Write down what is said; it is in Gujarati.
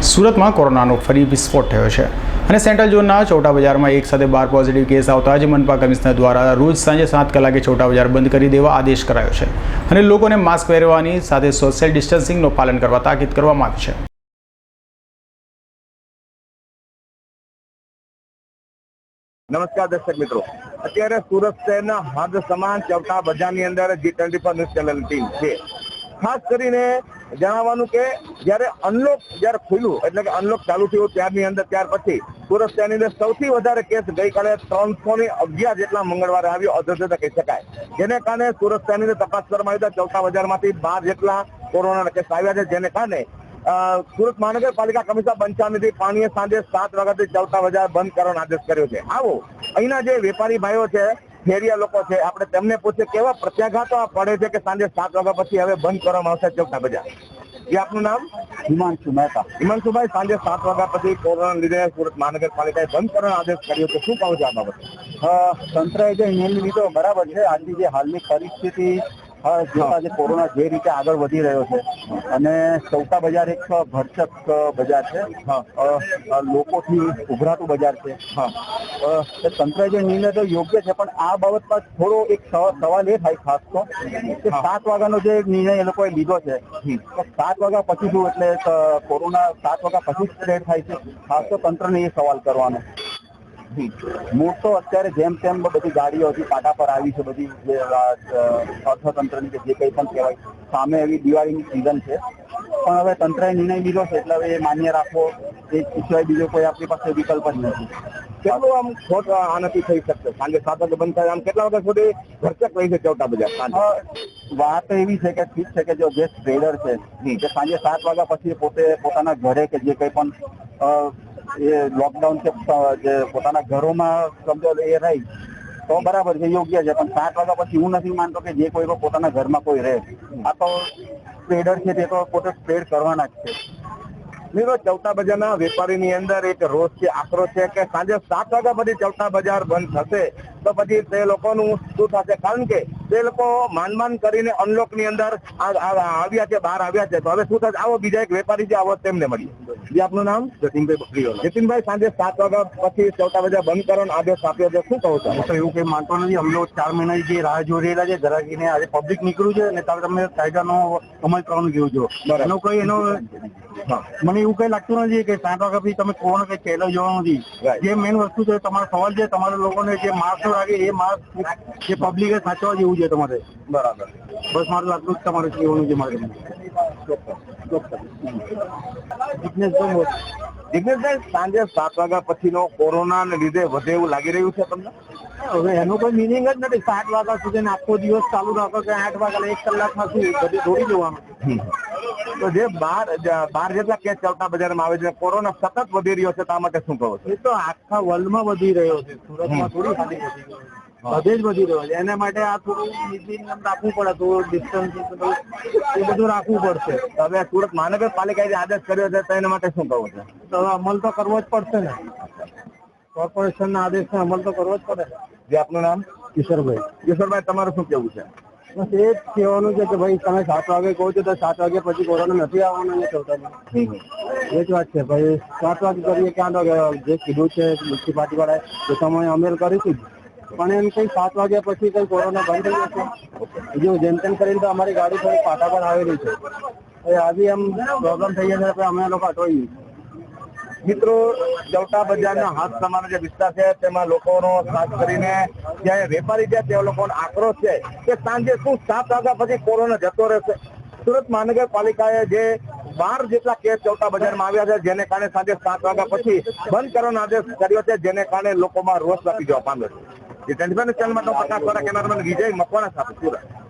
સુરતમાં કોરોનાનો ફરી વિસ્ફોટ થયો છે અને સેન્ટ્રલ ઝોનના છોટા બજારમાં એક સાથે બાર પોઝિટિવ કેસ આવતા જ મનપા કમિશનર દ્વારા રોજ સાંજે સાત કલાકે છોટા બજાર બંધ કરી દેવા આદેશ કરાયો છે અને લોકોને માસ્ક પહેરવાની સાથે સોશિયલ ડિસ્ટન્સિંગનું પાલન કરવા તાકીદ કરવામાં આવી છે. નમસ્કાર દર્શક મિત્રો. અત્યારે સુરત શહેરના હદ સમાન ચવટા બજારની અંદર G twenty four news channel team છે. ખાસ કરીને જણાવવાનું કે જ્યારે અનલોક જ્યારે ખુલ્યું, એટલે કે અનલોક ચાલુ થયું ત્યારની અંદર, ત્યાર પછી સુરત શહેરની અંદર સૌથી વધારે કેસ ગઈકાલે ત્રણસો ની અગિયાર જેટલા મંગળવારે આવ્યો અધોધતા કહી શકાય. જેને કારણે સુરત શહેરની અંદર તપાસ કરવામાં આવી ચૌટા બજારમાંથી બાર જેટલા કોરોનાના કેસ આવ્યા છે, જેને કારણે સુરત મહાનગરપાલિકા કમિશનર બંચાનીથી પાણીએ સાંજે સાત વાગ્યાથી ચૌટા બજાર બંધ કરવાનો આદેશ કર્યો છે. આવો, અહીંના જે વેપારી ભાઈઓ છે ફેરિયા લોકો છે. આપણે તેમને પૂછીએ કેવા પ્રત્યાઘાતો પડે છે કે સાંજે સાત વાગ્યા પછી હવે બંધ કરવામાં આવશે ચૌટા બજાર. જે આપનું નામ? હિમાંશુ મહેતા. હિમાંશુભાઈ સાંજે સાત વાગ્યા પછી કોરોના લીધે સુરત મહાનગરપાલિકાએ બંધ કરવાનો આદેશ કર્યો તો શું કહું છે આ બાબતે? તંત્રએ જે નિર્ણય લીધો બરાબર છે. આજની જે હાલની પરિસ્થિતિ જોતા જે કોરોના જે રીતે આગળ વધી રહ્યો છે. અને ચૌકા બજાર એક ભરચક બજાર છે. લોકોથી ઉભરાતું બજાર છે. હા. અ, જે નિર્ણય તો યોગ્ય છે પણ આ બાબતમાં થોડો એક સવા- સવાલ એ થાય ખાસ તો કે સાત વાગ્યાનો જે નિર્ણય એ લોકોએ લીધો છે સાત વાગ્યા પછી શું? એટલે કોરોના સાત વાગ્યા પછી સ્પ્રેડ થાય છે ખાસ તો તંત્રને એ સવાલ કરવાનો. તો અત્યારે જેમ તેમ બધી ગાડીઓ હજી પાટા પર આવી છે બધી જે અર્થતંત્રની કે જે કંઈ પણ કહેવાય. સામે એવી દિવાળીની સિઝન છે. પણ હવે તંત્રએ નિર્ણય લીધો છે એટલે હવે એ માન્ય રાખવો એ સિવાય બીજો કોઈ આપણી પાસે વિકલ્પ જ નથી. કેટલું આમ ખોટ આનાથી થઈ શકશે? સાંજે સાત વાગે બંધ થાય આમ કેટલા વાગ્યા સુધી ભરચક રહી છે ચૌટા બજાર? વાત એવી છે કે ઠીક છે કે જો જે ટ્રેડર છે કે સાંજે સાત વાગ્યા પછી પોતે પોતાના ઘરે કે જે કંઈ પણ એ લોકડાઉન છે જે પોતાના ઘરોમાં સમજો એ રહી, તો બરાબર છે, યોગ્ય છે, પણ સાત વાગ્યા પછી હું નથી માનતો કે જે કોઈ પોતાના ઘરમાં કોઈ રહે. આ તો ટ્રેડર છે, તે તો પોતે ટ્રેડ કરવાના જ છે. મિત્રો ચૌટા બજારના વેપારીની અંદર એક રોષ છે, આક્રોશ છે કે સાંજે સાત વાગ્યા પછી ચૌટા બજાર બંધ થશે, તો પછી તે લોકોનું શું થશે? કારણ કે તે લોકો માંડ કરીને અનલોકની અંદર આવ્યા છે બહાર આવ્યા છે. તો હવે શું થશે? આવો બીજા એક વેપારી જે આવો તેમને મળીએ. જે આપનું નામ? જતીનભાઈ બકરીવાલા. જતીનભાઈ સાંજે સાત વાગ્યા પછી ચૌટા બજાર બંધ કરવાનો આદેશ આપ્યો છે શું કહો છો? તો એવું કઈ માનતો નથી. અમે ચાર મહિના જે રાહ જોઈ રહેલા છે ગ્રાહકીને આજે પબ્લિક નીકળ્યું છે અને તારે તમે કાયદાનો અમલ કરવાનું કહ્યું છો. એનો કઈ એનો મને એવું કઈ લાગતું નથી કે સાત વાગ્યા પછી તમે કોરોના કઈ ચેલો જોવાનું નથી. જે મેઇન વસ્તુ છે તમારો સવાલ છે તમારા લોકોને જે માસ્ક લાગે એ માસ્ક જે પબ્લિકે સાચવા જેવું છે તમારે. બરાબર. બસ મારું આટલું જ તમારે કહેવાનું છે મારે. તમને. સાંજે સાત વાગ્યા પછીનો કોરોનાને લીધે વધે એવું લાગી રહ્યું છે તમને? હવે એનું કોઈ મિનિંગ જ નથી. સાત વાગ્યા સુધી આખો દિવસ ચાલુ રાખો કે આઠ વાગ્યા એક કલાકમાં શું બધું દોડી જવાનું. તો જે બાર બાર જેટલા કેસ ચાલતા બજારમાં આવે છે કોરોના સતત વધી રહ્યો છે તા માટે શું કહો છો? એ તો આખા વર્લ્ડમાં વધી રહ્યો છે. સુરતમાં થોડી ખાલી વધી ગયો છે. બધે જ વધી રહ્યો છે. એના માટે આ થોડું નિયમ રાખવું પડે થોડું ડિસ્ટન્સ એ બધું રાખવું પડશે. હવે સુરત મહાનગરપાલિકાએ જે આદેશ કર્યો છે તો એના માટે શું કહું છે? તો અમલ તો કરવો જ પડશે ને. કોર્પોરેશનના આદેશનો અમલ તો કરવો જ પડે જે આપનું નામ? કિશોરભાઈ. કિશોરભાઈ તમારું શું કેવું છે? બસ એ જ કહેવાનું છે કે ભાઈ તમે સાત વાગે કહો છો તો સાત વાગે પછી કોરોના નથી આવવાનો એ ચૌટામાં એ જ વાત છે. ભાઈ સાત વાગે કરીએ ક્યાં તો જે કીધું છે મ્યુનિસિપાલિટી વાળાએ તો તમે અમલ કરીશું જ. પણ એમ કઈ સાત વાગ્યા પછી કઈ કોરોના બંધ થઈ જશે. જો જેમ તેમ કરીને તો અમારી ગાડી થોડી પાટા પર આવેલી છે. આજે એમ પ્રોબ્લેમ થઈ જશે અમે લોકો અટવાઈ મિત્રો જવટા બજારના હાથ સમાનો જે વિસ્તાર છે, તેમાં લોકોનો ખાસ કરીને જ્યાં વેપારી છે, તે લોકોનો આક્રોશ છે કે સાંજે શું સાત વાગ્યા પછી કોરોના જતો રહેશે. સુરત મહાનગરપાલિકાએ જે બાર જેટલા કેસ ચૌટા બજારમાં આવ્યા છે, જેને કારણે સાંજે સાત વાગ્યા પછી બંધ કરવાનો આદેશ કર્યો છે, જેને કારણે લોકોમાં રોષ વ્યાપી જવા પામ્યો છે. ચેનલમાં તો પ્રકાશ દ્વારા કેમેરામેન વિજય મકવાણા સાથે સુરત